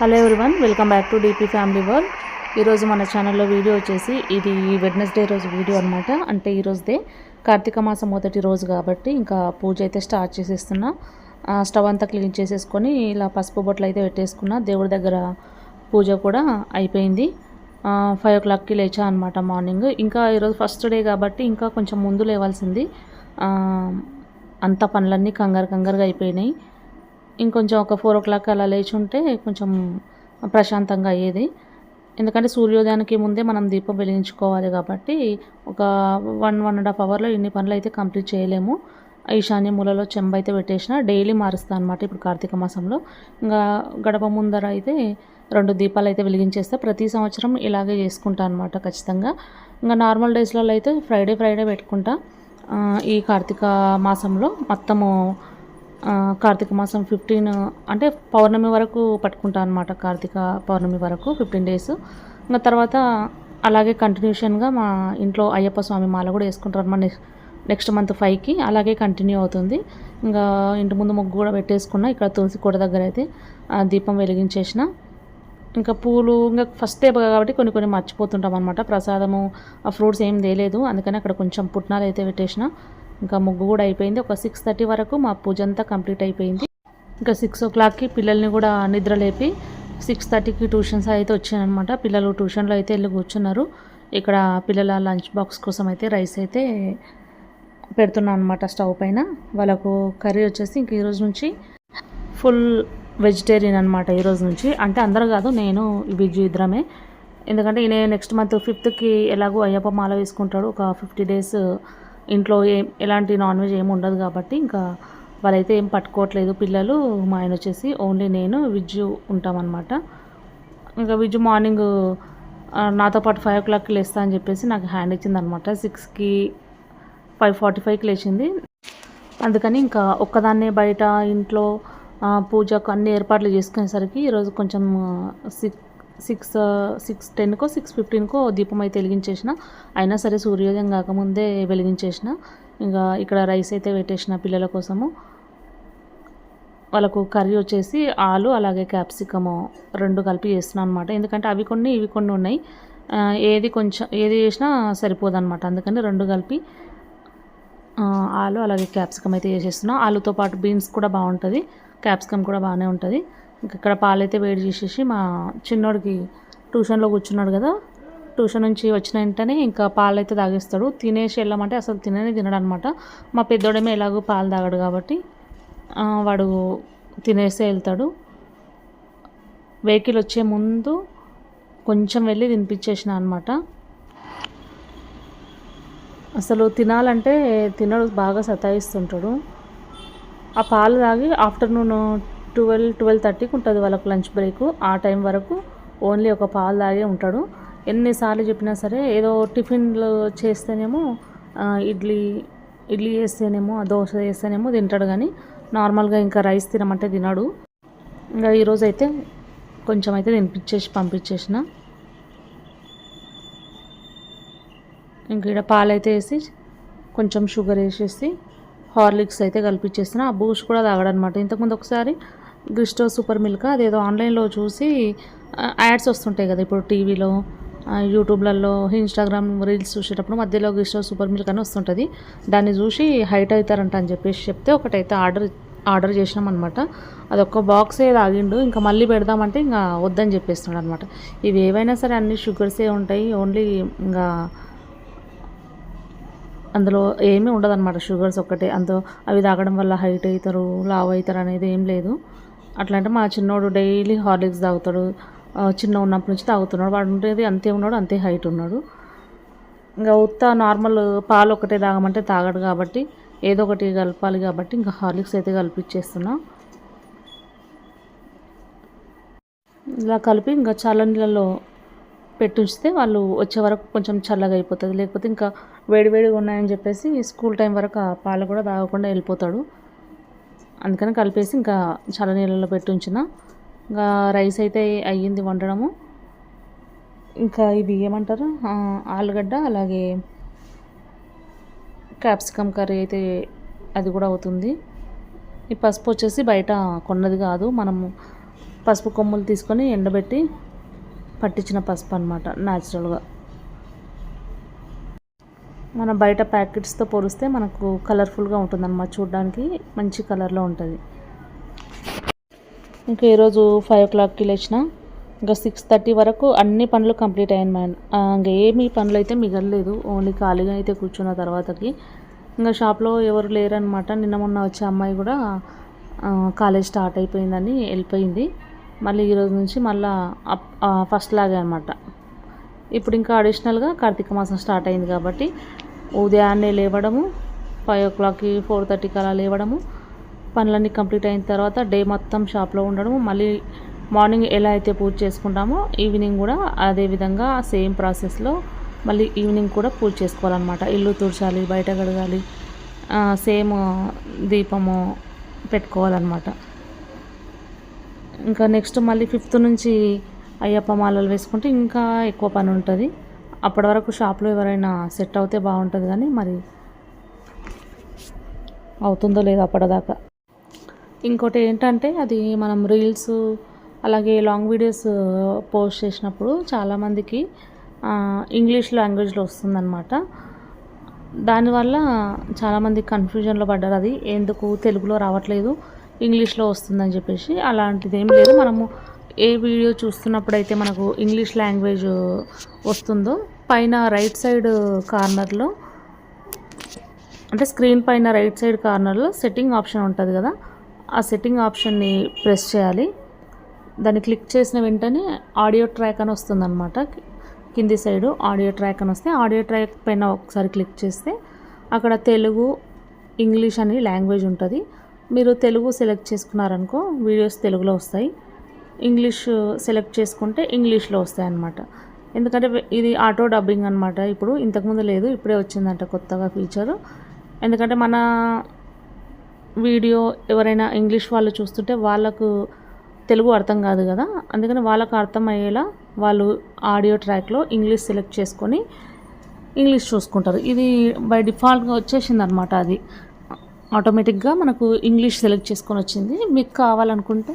Hello everyone welcome back to DP family world ఈరోజు మన ఛానల్లో వీడియో వచ్చేసి ఇది వెడ్నెస్డే రోజు వీడియో అనమాట అంటే ఈరోజుదే కార్తీక మాసం మొదటి రోజు కాబట్టి ఇంకా పూజ అయితే స్టార్ట్ చేసేస్తున్నా. స్టవ్ అంతా క్లీన్ చేసేసుకొని ఇలా పసుపు బొట్లు అయితే పెట్టేసుకున్నా. దేవుడి దగ్గర పూజ కూడా అయిపోయింది. ఫైవ్ ఓ క్లాక్కి లేచా అనమాట మార్నింగ్ ఇంకా ఈరోజు ఫస్ట్ డే కాబట్టి ఇంకా కొంచెం ముందు లేవాల్సింది. అంత పనులన్నీ కంగారు కంగారుగా అయిపోయినాయి. ఇంకొంచెం ఒక ఫోర్ ఓ క్లాక్ అలా లేచి ఉంటే కొంచెం ప్రశాంతంగా అయ్యేది. ఎందుకంటే సూర్యోదయానికి ముందే మనం దీపం వెలిగించుకోవాలి కాబట్టి ఒక వన్ వన్ అండ్ హాఫ్ అవర్లో ఇన్ని పనులు అయితే కంప్లీట్ చేయలేము. ఈశాన్య మూలలో చెంబ అయితే పెట్టేసిన డైలీ మారుస్తాను అనమాట ఇప్పుడు కార్తీక మాసంలో. ఇంకా గడప ముందర అయితే రెండు దీపాలు అయితే వెలిగించేస్తా. ప్రతి సంవత్సరం ఇలాగే చేసుకుంటా అనమాట ఖచ్చితంగా. ఇంకా నార్మల్ డేస్లలో అయితే ఫ్రైడే ఫ్రైడే పెట్టుకుంటా. ఈ కార్తీక మాసంలో మొత్తము కార్తీక మాసం ఫిఫ్టీన్ అంటే పౌర్ణమి వరకు పట్టుకుంటా అనమాట కార్తీక పౌర్ణమి వరకు ఫిఫ్టీన్ డేస్ ఇంకా తర్వాత అలాగే కంటిన్యూషన్గా మా ఇంట్లో అయ్యప్ప స్వామి మాల కూడా వేసుకుంటారు అనమాట నెక్స్ట్ నెక్స్ట్ మంత్ ఫైవ్కి అలాగే కంటిన్యూ అవుతుంది. ఇంకా ఇంటి ముందు ముగ్గు కూడా పెట్టేసుకున్నా ఇక్కడ తులసి కూడ దగ్గర అయితే దీపం వెలిగించేసిన. ఇంకా పూలు ఇంకా ఫస్ట్ డే కాబట్టి కొన్ని కొన్ని మర్చిపోతుంటాం అనమాట ప్రసాదము ఆ ఫ్రూట్స్ ఏం తేలేదు. అందుకని అక్కడ కొంచెం పుట్నాలు అయితే పెట్టేసిన. ఇంకా ముగ్గు కూడా అయిపోయింది. ఒక సిక్స్ థర్టీ వరకు మా పూజ అంతా కంప్లీట్ అయిపోయింది. ఇంకా సిక్స్ ఓ క్లాక్కి పిల్లల్ని కూడా నిద్రలేపి సిక్స్ థర్టీకి ట్యూషన్స్ అయితే వచ్చాయనమాట పిల్లలు ట్యూషన్లో అయితే వెళ్ళి కూర్చున్నారు. ఇక్కడ పిల్లల లంచ్ బాక్స్ కోసం అయితే రైస్ అయితే పెడుతున్నాను అనమాట స్టవ్ పైన. వాళ్ళకు కర్రీ వచ్చేసి ఇంక ఈరోజు నుంచి ఫుల్ వెజిటేరియన్ అనమాట ఈరోజు నుంచి. అంటే అందరూ కాదు నేను విజు ఇద్దరమే. ఎందుకంటే ఈయన నెక్స్ట్ మంత్ ఫిఫ్త్కి ఎలాగో అయ్యప్ప మాల వేసుకుంటాడు. ఒక ఫిఫ్టీ డేస్ ఇంట్లో ఏం ఎలాంటి నాన్ వెజ్ ఏమి ఉండదు కాబట్టి ఇంకా వాళ్ళైతే ఏం పట్టుకోవట్లేదు. పిల్లలు మా ఆయన వచ్చేసి ఓన్లీ నేను విజ్జు ఉంటామన్నమాట. ఇంకా విజ్జు మార్నింగ్ నాతో పాటు ఫైవ్ ఓ క్లాక్కి లేస్తా అని చెప్పేసి నాకు హ్యాండ్ ఇచ్చిందనమాట సిక్స్కి ఫైవ్ ఫార్టీ ఫైవ్కి లేచింది. అందుకని ఇంకా ఒక్కదాన్నే బయట ఇంట్లో పూజకు అన్ని ఏర్పాట్లు చేసుకునేసరికి ఈరోజు కొంచెం సిక్స్ సిక్స్ సిక్స్ టెన్కో సిక్స్ ఫిఫ్టీన్కో దీపం అయితే వెలిగించేసిన. అయినా సరే సూర్యోదయం కాకముందే వెలిగించేసిన. ఇంకా ఇక్కడ రైస్ అయితే పెట్టేసిన పిల్లల కోసము. వాళ్ళకు కర్రీ వచ్చేసి ఆలు అలాగే క్యాప్సికము రెండు కలిపి చేస్తున్నాను అనమాట ఎందుకంటే అవి కొన్ని ఇవి కొన్ని ఉన్నాయి. ఏది కొంచెం ఏది చేసినా సరిపోదన్నమాట. అందుకని రెండు కలిపి ఆలు అలాగే క్యాప్సికమ్ అయితే చేసేస్తున్నా. ఆలుతో పాటు బీన్స్ కూడా బాగుంటుంది. క్యాప్సికమ్ కూడా బాగానే ఉంటుంది. ఇక్కడ పాలైతే వేడి చేసేసి మా చిన్నోడికి ట్యూషన్లో కూర్చున్నాడు కదా ట్యూషన్ నుంచి వచ్చిన వెంటనే ఇంకా పాలు అయితే తాగేస్తాడు. తినేసి వెళ్ళమంటే అసలు తిననే తినడు అనమాట మా పెద్దోడేమో ఎలాగో పాలు తాగడు కాబట్టి వాడు తినేసే వెళ్తాడు. వెహికల్ వచ్చే ముందు కొంచెం వెళ్ళి తినిపించేసిన అనమాట అసలు తినాలంటే తినడు బాగా సతాయిస్తుంటాడు. ఆ పాలు తాగి ఆఫ్టర్నూన్ ట్వెల్వ్ ట్వెల్వ్ థర్టీకి ఉంటుంది వాళ్ళకు లంచ్ బ్రేక్. ఆ టైం వరకు ఓన్లీ ఒక పాలు తాగే ఉంటాడు. ఎన్నిసార్లు చెప్పినా సరే ఏదో టిఫిన్లు చేస్తేనేమో ఇడ్లీ ఇడ్లీ చేస్తేనేమో దోశ చేస్తేనేమో తింటాడు కానీ నార్మల్గా ఇంకా రైస్ తినమంటే తినడు. ఇంకా ఈరోజు అయితే కొంచెం అయితే తినిపించేసి పంపించేసిన. ఇంక ఇక్కడ పాలైతే వేసి కొంచెం షుగర్ వేసేసి హార్లిక్స్ అయితే కల్పించేసిన ఆ బూస్ట్ కూడా తాగడనమాట. ఇంతకుముందు ఒకసారి గ్రిస్టో సూపర్ మిల్క్ అదేదో ఆన్లైన్లో చూసి యాడ్స్ వస్తుంటాయి కదా ఇప్పుడు టీవీలో యూట్యూబ్లలో ఇన్స్టాగ్రామ్ రీల్స్ చూసేటప్పుడు మధ్యలో గ్రిస్టో సూపర్ మిల్క్ అని వస్తుంటుంది. దాన్ని చూసి హైట్ అవుతారంట అని చెప్పేసి చెప్తే ఒకటైతే ఆర్డర్ ఆర్డర్ చేసినాం అనమాట అదొక బాక్సే తాగిండు ఇంకా మళ్ళీ పెడదామంటే ఇంకా వద్దని చెప్పేస్తున్నాడు అనమాట ఇవి ఏవైనా సరే అన్ని షుగర్సే ఉంటాయి ఓన్లీ ఇంకా అందులో ఏమీ ఉండదు అనమాట షుగర్స్ ఒక్కటే. అంత అవి తాగడం వల్ల హైట్ అవుతారు లావ్ అవుతారు అనేది ఏం లేదు. అట్లా అంటే మా చిన్నోడు డైలీ హార్లిక్స్ తాగుతాడు. చిన్న ఉన్నప్పటి నుంచి తాగుతున్నాడు. వాడు ఉండేది అంతే ఉన్నాడు అంతే హైట్ ఉన్నాడు. ఇంకా ఉత్త నార్మల్ పాలు ఒకటే తాగమంటే తాగడు కాబట్టి ఏదో ఒకటి కలపాలి కాబట్టి ఇంకా హార్లిక్స్ అయితే కలిపిచ్చేస్తున్నా. ఇలా కలిపి ఇంకా చల్ల నీళ్ళలో పెట్టుంచితే వాళ్ళు వచ్చే వరకు కొంచెం చల్లగా అయిపోతుంది. లేకపోతే ఇంకా వేడివేడిగా ఉన్నాయని చెప్పేసి స్కూల్ టైం వరకు ఆ పాలు కూడా తాగకుండా వెళ్ళిపోతాడు. అందుకని కలిపేసి ఇంకా చల్ల నీళ్ళలో పెట్టి ఉంచిన. ఇంకా రైస్ అయితే అయ్యింది వండడము. ఇంకా ఇవి ఏమంటారు? ఆలుగడ్డ అలాగే క్యాప్సికమ్ కర్రీ అయితే అది కూడా అవుతుంది. ఈ పసుపు వచ్చేసి బయట కొన్నది కాదు. మనము పసుపు కొమ్ములు తీసుకొని ఎండబెట్టి పట్టించిన పసుపు అనమాట న్యాచురల్గా మన బయట ప్యాకెట్స్తో పోలిస్తే మనకు కలర్ఫుల్గా ఉంటుంది అన్నమాట చూడడానికి మంచి కలర్లో ఉంటుంది. ఇంకా ఈరోజు ఫైవ్ ఓ క్లాక్కి లేచిన ఇంకా సిక్స్ థర్టీ వరకు అన్ని పనులు కంప్లీట్ అయ్యాయి మ్యాన్ ఇంకా ఏమి పనులు అయితే మిగలలేదు. ఓన్లీ ఖాళీగా అయితే కూర్చున్న తర్వాతకి. ఇంకా షాప్లో ఎవరు లేరనమాట నిన్న మొన్న వచ్చే అమ్మాయి కూడా కాలేజ్ స్టార్ట్ అయిపోయిందని వెళ్ళిపోయింది. మళ్ళీ ఈరోజు నుంచి మళ్ళీ ఫస్ట్ లాగే అనమాట ఇప్పుడు ఇంకా అడిషనల్గా కార్తీక మాసం స్టార్ట్ అయింది కాబట్టి ఉదయాన్నే లేవడము ఫైవ్ ఓ క్లాక్కి ఫోర్ థర్టీకి అలా లేవడము పనులన్నీ కంప్లీట్ అయిన తర్వాత డే మొత్తం షాప్లో ఉండడము మళ్ళీ మార్నింగ్ ఎలా అయితే పూజ చేసుకుంటామో ఈవినింగ్ కూడా అదే విధంగా సేమ్ ప్రాసెస్లో మళ్ళీ ఈవినింగ్ కూడా పూజ చేసుకోవాలన్నమాట. ఇల్లు తుడచాలి బయట కడగాలి సేమ్ దీపము పెట్టుకోవాలన్నమాట. ఇంకా నెక్స్ట్ మళ్ళీ ఫిఫ్త్ నుంచి అయ్యప్ప మాలలు వేసుకుంటే ఇంకా ఎక్కువ పని ఉంటుంది. అప్పటి వరకు షాప్లో ఎవరైనా సెట్ అవుతే బాగుంటుంది కానీ మరి అవుతుందో లేదో అప్పటిదాకా. ఇంకోటి ఏంటంటే అది మనం రీల్స్ అలాగే లాంగ్ వీడియోస్ పోస్ట్ చేసినప్పుడు చాలామందికి ఇంగ్లీష్ లాంగ్వేజ్లో వస్తుందన్నమాట. దానివల్ల చాలామంది కన్ఫ్యూజన్లో పడ్డారు. అది ఎందుకు తెలుగులో రావట్లేదు ఇంగ్లీష్లో వస్తుందని చెప్పేసి. అలాంటిది ఏం లేదు. మనము ఏ వీడియో చూస్తున్నప్పుడైతే మనకు ఇంగ్లీష్ లాంగ్వేజ్ వస్తుందో పైన రైట్ సైడ్ కార్నర్లో అంటే స్క్రీన్ పైన రైట్ సైడ్ కార్నర్లో సెట్టింగ్ ఆప్షన్ ఉంటుంది కదా ఆ సెట్టింగ్ ఆప్షన్ని ప్రెస్ చేయాలి. దాన్ని క్లిక్ చేసిన వెంటనే ఆడియో ట్రాక్ అని వస్తుందన్నమాట. కింది సైడు ఆడియో ట్రాక్ అని వస్తే ఆడియో ట్రాక్ పైన ఒకసారి క్లిక్ చేస్తే అక్కడ తెలుగు ఇంగ్లీష్ అని లాంగ్వేజ్ ఉంటుంది. మీరు తెలుగు సెలెక్ట్ చేసుకున్నారనుకో వీడియోస్ తెలుగులో వస్తాయి. ఇంగ్లీష్ సెలెక్ట్ చేసుకుంటే ఇంగ్లీష్లో వస్తాయి అన్నమాట ఎందుకంటే ఇది ఆటో డబ్బింగ్ అనమాట ఇప్పుడు ఇంతకుముందు లేదు ఇప్పుడే వచ్చిందంట కొత్తగా ఫీచరు. ఎందుకంటే మన వీడియో ఎవరైనా ఇంగ్లీష్ వాళ్ళు చూస్తుంటే వాళ్ళకు తెలుగు అర్థం కాదు కదా. అందుకని వాళ్ళకు అర్థమయ్యేలా వాళ్ళు ఆడియో ట్రాక్లో ఇంగ్లీష్ సెలెక్ట్ చేసుకొని ఇంగ్లీష్ చూసుకుంటారు. ఇది బై డిఫాల్ట్గా వచ్చేసింది అనమాట అది. ఆటోమేటిక్గా మనకు ఇంగ్లీష్ సెలెక్ట్ చేసుకొని వచ్చింది. మీకు కావాలనుకుంటే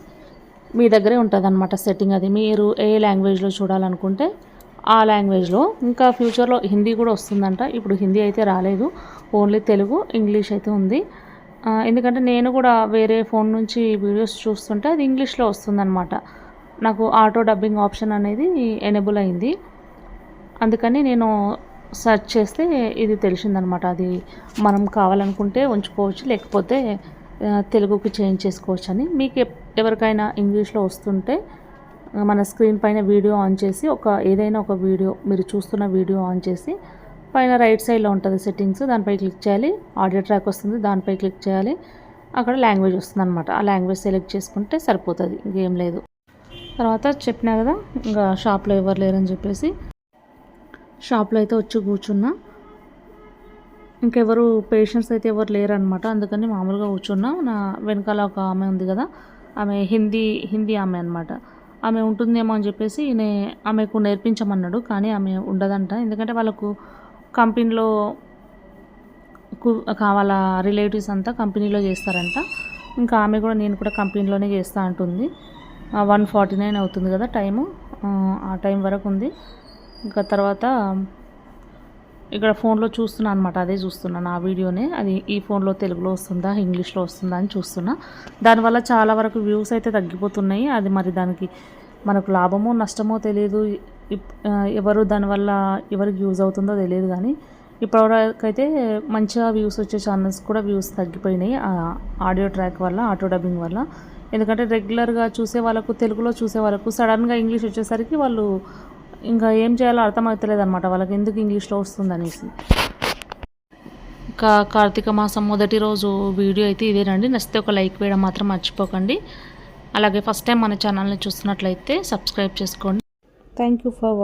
మీ దగ్గరే ఉంటుంది అనమాట సెట్టింగ్ అది. మీరు ఏ లాంగ్వేజ్లో చూడాలనుకుంటే ఆ లాంగ్వేజ్లో ఇంకా ఫ్యూచర్లో హిందీ కూడా వస్తుందంట. ఇప్పుడు హిందీ అయితే రాలేదు. ఓన్లీ తెలుగు ఇంగ్లీష్ అయితే ఉంది. ఎందుకంటే నేను కూడా వేరే ఫోన్ నుంచి వీడియోస్ చూస్తుంటే అది ఇంగ్లీష్లో వస్తుందన్నమాట. నాకు ఆటో డబ్బింగ్ ఆప్షన్ అనేది ఎనేబుల్ అయింది. అందుకని నేను సెర్చ్ చేస్తే ఇది తెలిసిందనమాట అది మనం కావాలనుకుంటే ఉంచుకోవచ్చు లేకపోతే తెలుగుకి చేంజ్ చేసుకోవచ్చు అని మీకు ఎవరికైనా ఇంగ్లీష్లో వస్తుంటే మన స్క్రీన్ పైన వీడియో ఆన్ చేసి ఒక ఏదైనా ఒక వీడియో మీరు చూస్తున్న వీడియో ఆన్ చేసి పైన రైట్ సైడ్లో ఉంటుంది సెట్టింగ్స్ దానిపై క్లిక్ చేయాలి ఆడియో ట్రాక్ వస్తుంది దానిపై క్లిక్ చేయాలి అక్కడ లాంగ్వేజ్ వస్తుంది అనమాట ఆ లాంగ్వేజ్ సెలెక్ట్ చేసుకుంటే సరిపోతుంది ఇంకేం లేదు. తర్వాత చెప్పినా కదా ఇంకా షాప్లో ఎవరు లేరని చెప్పేసి షాప్లో అయితే వచ్చి కూర్చున్నా. ఇంకెవరు పేషెంట్స్ అయితే ఎవరు లేరనమాట అందుకని మామూలుగా కూర్చున్నా. నా వెనకాల ఒక ఆమె ఉంది కదా ఆమె హిందీ హిందీ ఆమె అనమాట ఆమె ఉంటుందేమో అని చెప్పేసి నే ఆమెకు నేర్పించమన్నాడు కానీ ఆమె ఉండదంట. ఎందుకంటే వాళ్ళకు కంపెనీలో వాళ్ళ రిలేటివ్స్ అంతా కంపెనీలో చేస్తారంట. ఇంకా ఆమె కూడా నేను కూడా కంపెనీలోనే చేస్తా అంటుంది. వన్ ఫార్టీ నైన్ అవుతుంది కదా టైము. ఆ టైం వరకు ఉంది. ఇంకా తర్వాత ఇక్కడ ఫోన్లో చూస్తున్నా అనమాట అదే చూస్తున్నాను ఆ వీడియోనే. అది ఈ ఫోన్లో తెలుగులో వస్తుందా ఇంగ్లీష్లో వస్తుందా అని చూస్తున్నా. దానివల్ల చాలా వరకు వ్యూస్ అయితే తగ్గిపోతున్నాయి. అది మరి దానికి మనకు లాభమో నష్టమో తెలియదు. ఎవరు దానివల్ల ఎవరికి యూజ్ అవుతుందో తెలియదు కానీ ఇప్పటివరకైతే మంచిగా వ్యూస్ వచ్చే ఛానల్స్ కూడా వ్యూస్ తగ్గిపోయినాయి. ఆడియో ట్రాక్ వల్ల ఆటో డబ్బింగ్ వల్ల. ఎందుకంటే రెగ్యులర్గా చూసే వాళ్ళకు తెలుగులో చూసే వాళ్ళకు సడన్గా ఇంగ్లీష్ వచ్చేసరికి వాళ్ళు ఇంకా ఏం చేయాలో అర్థమవుతలేదు అనమాట వాళ్ళకి ఎందుకు ఇంగ్లీష్లో వస్తుంది అనేసి ఇంకా కార్తీక మాసం మొదటి రోజు వీడియో అయితే ఇదేనండి. నచ్చితే ఒక లైక్ వేయడం మాత్రం మర్చిపోకండి. అలాగే ఫస్ట్ టైం మన ఛానల్ని చూస్తున్నట్లయితే సబ్స్క్రైబ్ చేసుకోండి. Thank you for watching